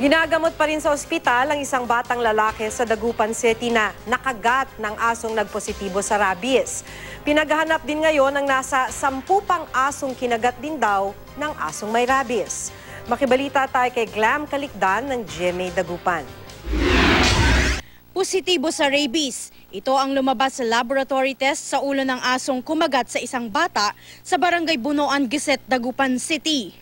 Ginagamot pa rin sa ospital ang isang batang lalaki sa Dagupan City na nakagat ng asong nagpositibo sa rabies. Pinaghahanap din ngayon ang nasa sampu pang asong kinagat din daw ng asong may rabies. Makibalita tayo kay Glam Kalikdan ng GMA Dagupan. Positibo sa rabies. Ito ang lumabas sa laboratory test sa ulo ng asong kumagat sa isang bata sa barangay Bunoan, Giset, Dagupan City.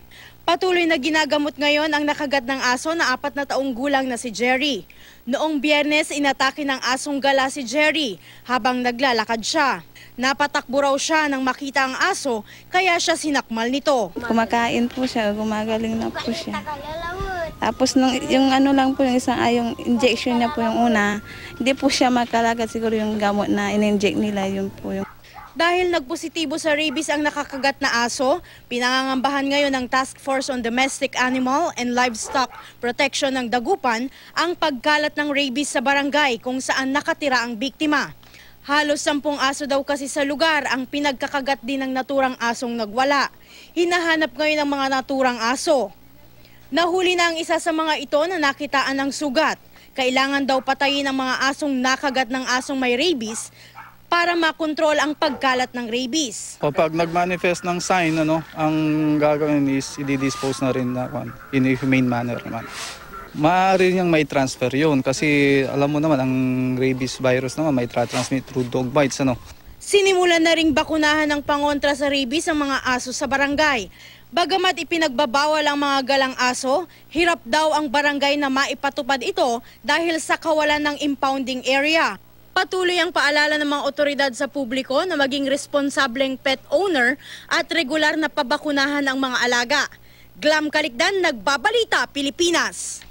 Patuloy na ginagamot ngayon ang nakagat ng aso na apat na taong gulang na si Jerry. Noong biyernes, inatake ng asong gala si Jerry habang naglalakad siya. Napatakbo raw siya nang makita ang aso kaya siya sinakmal nito. Kumakain po siya, gumagaling na po siya. Tapos nung, yung ano lang po, yung isang ay yung injection niya po yung una, hindi po siya makalagat siguro yung gamot na in-inject nila, yun po yung Dahil nagpositibo sa rabies ang nakakagat na aso, pinangangambahan ngayon ng Task Force on Domestic Animal and Livestock Protection ng Dagupan ang pagkalat ng rabies sa barangay kung saan nakatira ang biktima. Halos sampung aso daw kasi sa lugar ang pinagkakagat din ng naturang asong nagwala. Hinahanap ngayon ang mga naturang aso. Nahuli na ang isa sa mga ito na nakitaan ng sugat. Kailangan daw patayin ang mga asong nakagat ng asong may rabies para makontrol ang pagkalat ng rabies. Kapag nag-manifest ng sign, ano, ang gagawin is i-dispose na rin na, kwan, in a humane manner naman. Maaari niyang may transfer yun kasi alam mo naman ang rabies virus naman may tra-transmit through dog bites ano. Sinimulan na ring bakunahan ng pangontra sa rabies ang mga aso sa barangay. Bagamat ipinagbabawal ang mga galang aso, hirap daw ang barangay na maipatupad ito dahil sa kawalan ng impounding area. Patuloy ang paalala ng mga otoridad sa publiko na maging responsableng pet owner at regular na pabakunahan ang mga alaga. Glam Kalikdan, Nagbabalita, Pilipinas.